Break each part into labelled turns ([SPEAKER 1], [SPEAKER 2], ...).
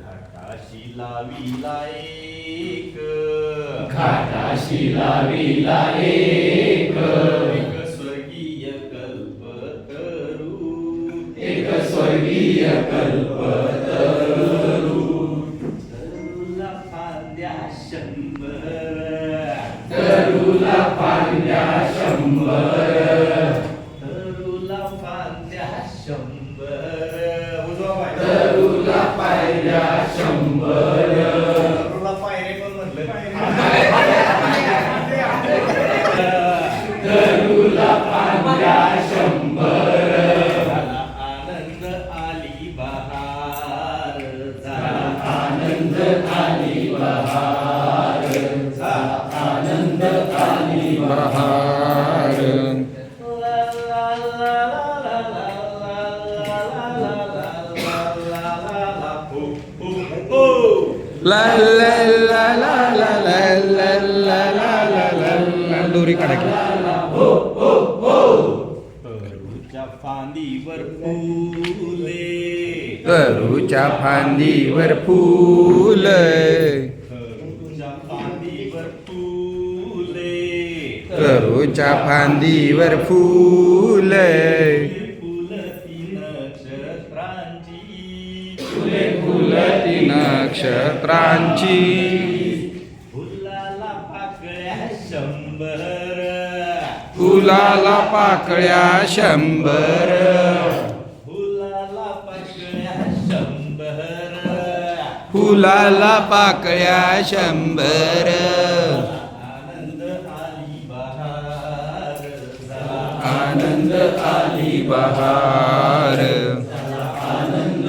[SPEAKER 1] घाटाशिला villa एक.
[SPEAKER 2] एक.
[SPEAKER 1] स्वर्गीय कल्प तरू
[SPEAKER 2] एक स्वर्गीय कल्प तरू
[SPEAKER 1] तरुला फांद्या शंभर.
[SPEAKER 2] तरुला फांद्या शंभर.
[SPEAKER 1] तरुला फांद्या शंभर.
[SPEAKER 2] तरुला पायऱ्या शंभर
[SPEAKER 1] तरुला पायरे पण म्हटलं
[SPEAKER 2] तरुला पांड्या शंभर
[SPEAKER 1] आनंद आली बहार. झाला
[SPEAKER 2] आनंद आली बहार. आनंद आली बहार.
[SPEAKER 3] கல்லூரி கிடைக்கும்
[SPEAKER 1] हरूच्या फांदीवर फूल
[SPEAKER 3] हरूच्या फांदीवर फूल
[SPEAKER 1] फुलती नक्षत्रांची फुलाला पाकळ्या शंभर।
[SPEAKER 3] फुलाला पाकळ्या शंभर।
[SPEAKER 1] फुलाला पाकळ्या शंभर।
[SPEAKER 3] फुलाला पाकळ्या शंभर।
[SPEAKER 1] आनंद आली बहार।
[SPEAKER 3] आनंद आली बहार।
[SPEAKER 2] आनंद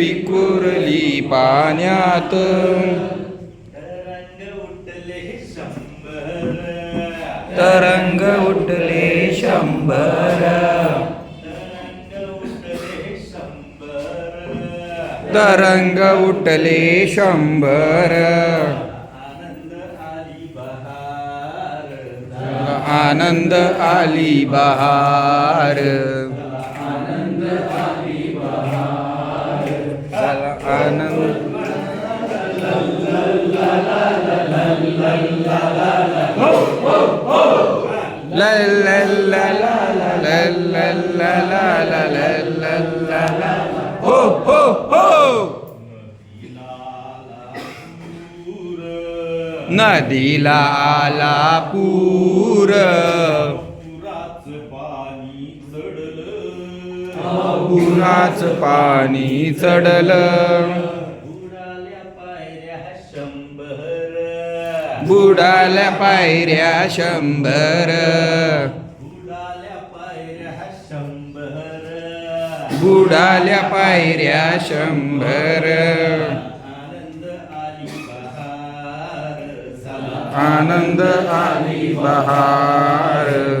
[SPEAKER 3] विकुरली पाण्यात.
[SPEAKER 1] तरंग उठले शंभर.
[SPEAKER 3] तरंग उठले शंभर.
[SPEAKER 1] आनंद आली बहार.
[SPEAKER 3] नदीला आला पूर
[SPEAKER 1] पुराच पाणी चढलं. बुडाल्या पायऱ्या शंभर.
[SPEAKER 3] बुडाल्या पायऱ्या शंभर.
[SPEAKER 1] बुडाल्या पायऱ्या शंभर. आनंद आली बहार.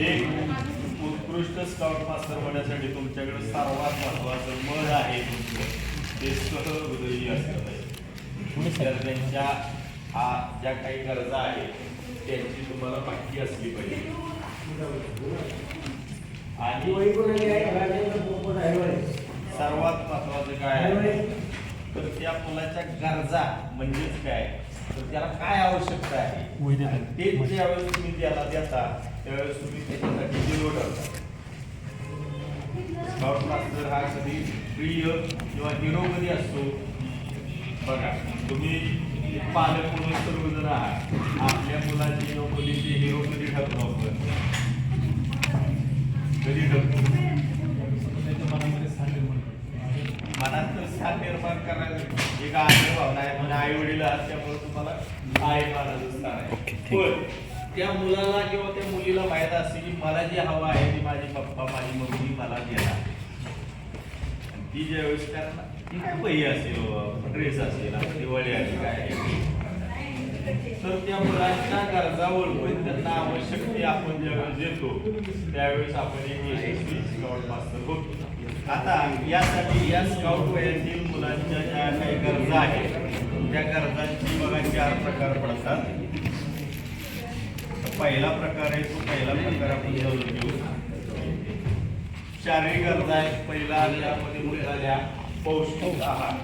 [SPEAKER 1] एक उत्कृष्ट स्काउट मास्टर होण्यासाठी तुमच्याकडे सर्वात महत्वाचं मत आहे तुमचं. ते सहृदयी असलं पाहिजे. विद्यार्थ्यांच्या हा ज्या काही गरजा आहेत त्यांची तुम्हाला माहिती असली पाहिजे. आणि सर्वात महत्वाचं काय आहे? तर त्या मुलाच्या गरजा म्हणजेच काय? तर त्याला काय आवश्यकता आहे? ते ज्यावेळेस तुम्ही त्याला देता त्यावेळेस तुम्ही त्याच्यासाठी झिरो ठरता स्काउट मास्टर हा कधी प्रिय किंवा हिरो कधी असतो बघा तुम्ही पालक म्हणून सर्वजण आहात. आपल्या मुलाची किंवा मुलीची हिरो कधी ठरतो आपण? कधी ठरतो? मनात तर स्थान निर्माण करायला एक आई भावना आहे आई वडील आहात त्यामुळे तुम्हाला आई स्थान आहे. पण त्या मुलाला किंवा त्या मुलीला माहीत असते की मला जे हवं आहे ते माझे पप्पा माझी मम्मी मला आणि ती ज्यावेळेस करणार ती काय वही असेल ड्रेस असेल दिवाळी आली काय. तर त्या मुलांच्या गरजा ओळखून त्यांना आवश्यक ते आपण ज्यावेळेस देतो त्यावेळेस आपण एक यशस्वी स्काउट मास्टर होतो आता यासाठी या स्काउट वयातील मुलांच्या ज्या काही गरजा आहेत त्या गरजांची बघा चार प्रकार पडतात. पहिला प्रकार आहे तो पहिला प्रकार आपण जाऊन घेऊ. शारीरिक गरजा आहेत पहिला त्यामध्ये मुलाला पौष्टिक आहार.